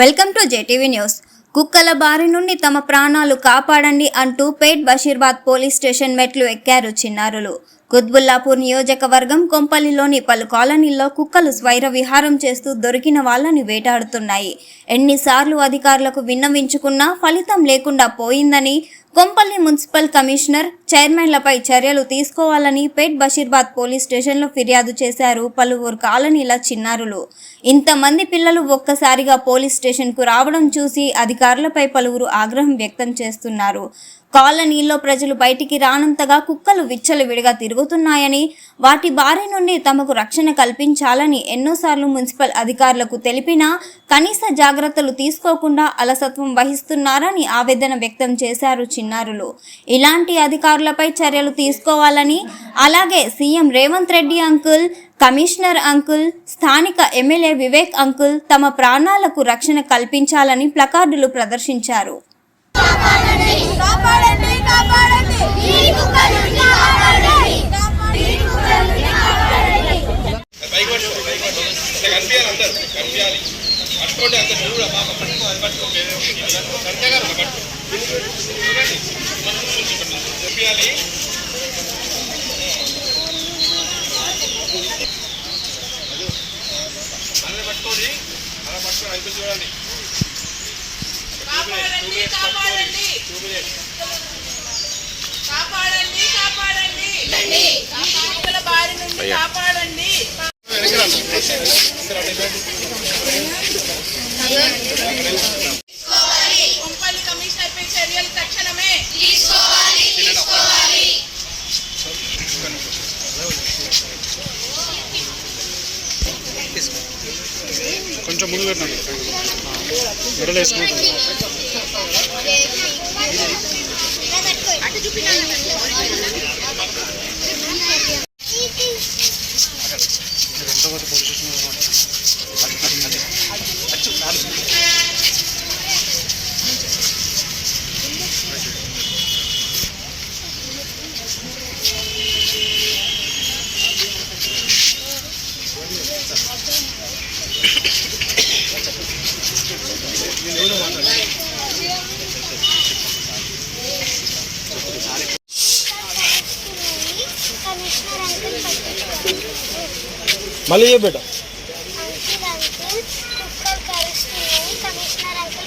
Welcome to JTV news. కుక్కల బారి నుండి తమ ప్రాణాలు కాపాడండి అంటూ పేట్ బషీర్బాద్ పోలీస్ స్టేషన్ మెట్లు ఎక్కారు చిన్నారులు. కుత్బుల్లాపూర్ నియోజకవర్గం కొంపల్లిలోని పలు కాలనీల్లో కుక్కలు స్వైర విహారం చేస్తూ దొరికిన వాళ్ళని వేటాడుతున్నాయి. ఎన్నిసార్లు అధికారులకు విన్నవించుకున్నా ఫలితం లేకుండా పోయిందని కొంపల్లి మున్సిపల్ కమిషనర్ చైర్మన్లపై చర్యలు తీసుకోవాలని పేట్ బషీర్బాద్ పోలీస్ స్టేషన్లో ఫిర్యాదు చేశారు పలువురు కాలనీల చిన్నారులు. ఇంతమంది పిల్లలు ఒక్కసారిగా పోలీస్ స్టేషన్కు రావడం చూసి అధికారులపై పలువురు ఆగ్రహం వ్యక్తం చేస్తున్నారు. కాలనీల్లో ప్రజలు బయటికి రానంతగా కుక్కలు విచ్చలవిడిగా తిరుగుతున్నాయని వాటి బారి నుండి తమకు రక్షణ కల్పించాలని ఎన్నోసార్లు మున్సిపల్ అధికారులకు తెలిపినా కనీస జాగ్రత్తలు తీసుకోకుండా అలసత్వం వహిస్తున్నారని ఆవేదన వ్యక్తం చేశారు చిన్నారులు. ఇలాంటి అధికారులపై చర్యలు తీసుకోవాలని అలాగే CM Revanth Reddy uncle commissioner uncle స్థానిక ఎమ్మెల్యే వివేక్ అంకుల్ తమ ప్రాణాలకు రక్షణ కల్పించాలని ప్లకార్డులు ప్రదర్శించారు. పట్టుకోండి అందరు నువ్వు కూడా పాప పట్టుకో అది పట్టుకో కరెక్ట్గా పట్టు చూడండి కనిపించాలి అలా పట్టుకోండి అలా పట్టుకోండి అయితే చూడండి. కాపాడండి కాపాడండి. టూ మినిట్స్ కాపాడండి. కాపాడండి. ఈ కుక్కల బారి నుండి కాపాడండి. కొంపల్లి కమిషనర్ పై చర్యలు తక్షణమే. కొంచెం ముందు పెట్టండి మెడలు మీరు ఎంత కొద్ది పోలీస్ స్టేషన్ కమిషనర్ అంకుల్ పట్టించుకోవట్లేదు మళ్ళీ అంకుల్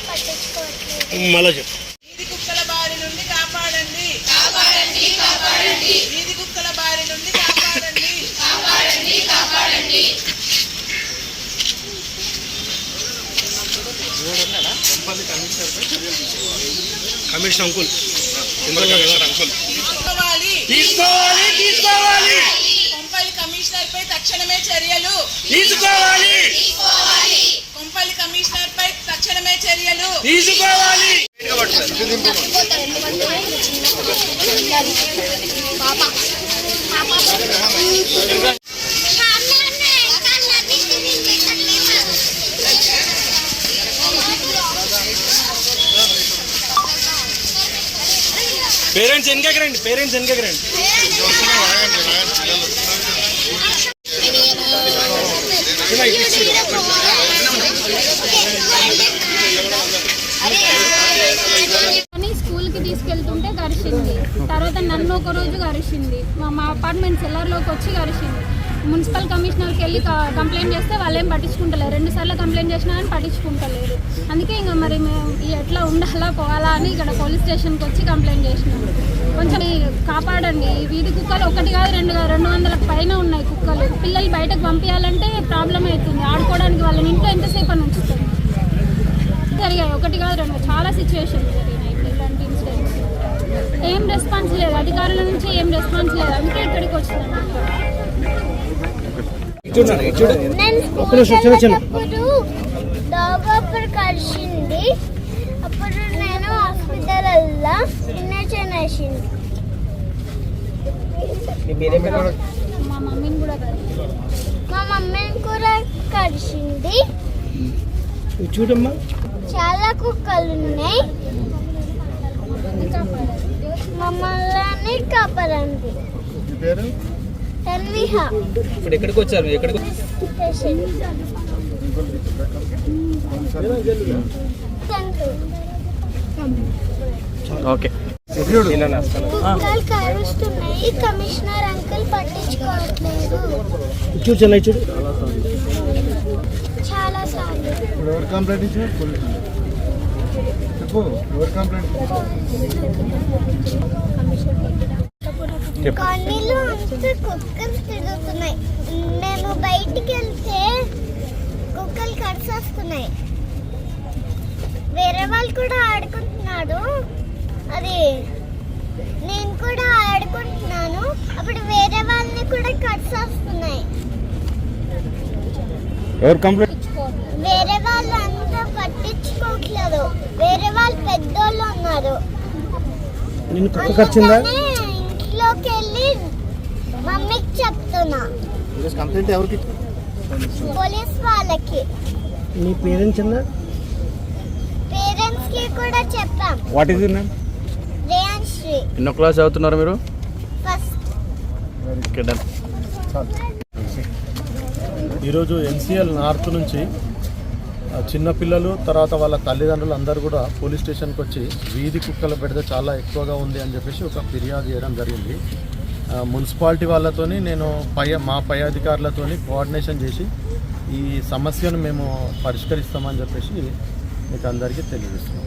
పట్టించుకోవట్లేదు మళ్ళీ చెప్పు. వీధి కుక్కల బారి నుండి కాపాడండి కాపాడండి కాపాడండి వీధి కుక్కల బారి నుండి కాపాడండి కాపాడండి కాపాడండి కమిషన్ అంకుల్. తీసుకోవాలి. కమిషనర్ పై తక్షణమే చర్యలు. తీసుకోవాలి. కొంపల్లి కమిషనర్ పై తక్షణమే చర్యలు. తీసుకోవాలి. పేరెంట్స్ వెనకకి రండి. పేరెంట్స్ వెనకకి రండి. స్కూల్కి తీసుకెళ్తుంటే గరిచింది తర్వాత నన్ను ఒక రోజు గరిచింది మా అపార్ట్మెంట్ సెల్లర్లోకి వచ్చి గరిచింది మున్సిపల్ కమిషనర్కి వెళ్ళి కంప్లైంట్ చేస్తే వాళ్ళు ఏం పట్టించుకుంటలేరు. రెండు సార్లు కంప్లైంట్ చేసినా కానీ పట్టించుకుంటలేరు. అందుకే ఇంకా మరి మేము ఎట్లా ఉండాలా పోవాలా అని ఇక్కడ పోలీస్ స్టేషన్కి వచ్చి కంప్లైంట్ చేసినాము కొంచెం కాపాడండి. వీధి కుక్కలు ఒకటి కాదు రెండు కాదు రెండు వందల పైన ఉన్నాయి కుక్కలు. పిల్లలు బయటకు పంపించాలంటే ప్రాబ్లం అవుతుంది. ఆడుకోవడానికి వాళ్ళని ఇంట్లో ఎంతసేపు అని ఉంచుతాం జరిగాయి. ఒకటి కాదు రెండు చాలా సిచ్యువేషన్ జరిగినాయి ఇలాంటి ఇన్సిడెంట్స్ ఏం రెస్పాన్స్ లేదు. అధికారుల నుంచి ఏం రెస్పాన్స్ లేదు. అందుకే ఇక్కడికి వచ్చినాను. అప్పుడు కలిసింది. నేను హాస్పిటల్ వేసింది మా మమ్మీని కూడా మా మమ్మీని కూడా చూడమ్మా. చాలా కుక్కలు ఉన్నాయి. మమ్మల్ని కాపాడండి. పేరు? తన్విహ. ఇప్పుడు ఎక్కడికి వచ్చారు? ఎక్కడికి ఓకే. కరుస్తున్నాయి. కమిషనర్ అంకుల్ పట్టించుకోవట్లేదు. చూడు చెన్నై చూడు చాలా సార్లు. ఇప్పుడు ఎవరు కంప్లైంట్ ఇచ్చారు పోలీస్ చెప్పు ఎవరు కంప్లైంట్ కాలనీలో అంతా కుక్కలు తిరుగుతున్నాయి. నేను బయటికి వెళ్తే కుక్కలు కరిసేస్తున్నాయి వేరే వాళ్ళు కూడా ఆడుకుంటున్నారు. అది. నేను కూడా ఆడుకుంటున్నాను. అప్పుడు వేరే వాళ్ళని కూడా ఎవరు కంప్లైంట్ వేరే వాళ్ళు అంతా పట్టించుకోవట్లేదు. వేరే వాళ్ళు పెద్దోళ్ళు ఉన్నారు. నిన్ను కుక్క కరిచిందా? ఇంట్లోకి వెళ్ళి మమ్మీకి చెప్తున్నా. కంప్లైంట్ ఎవరికి? పోలీస్ వాళ్ళకి. నీ పేరెంట్స్ పేరెంట్స్కి కూడా చెప్పాం. What is name? Reyan Sri ఎన్నో క్లాస్ చదువుతున్నారు మీరు? ఈరోజు ఎన్సిఎల్ నార్త్ నుంచి చిన్నపిల్లలు తర్వాత వాళ్ళ తల్లిదండ్రులు అందరూ కూడా పోలీస్ స్టేషన్కి వచ్చి వీధి కుక్కల బెడద చాలా ఎక్కువగా ఉంది అని చెప్పేసి ఒక ఫిర్యాదు చేయడం జరిగింది. మున్సిపాలిటీ వాళ్ళతోని నేను పై మా పై అధికారులతోని కోఆర్డినేషన్ చేసి ఈ సమస్యను మేము పరిష్కరిస్తామని చెప్పేసి మీకు అందరికీ తెలియజేస్తున్నాం.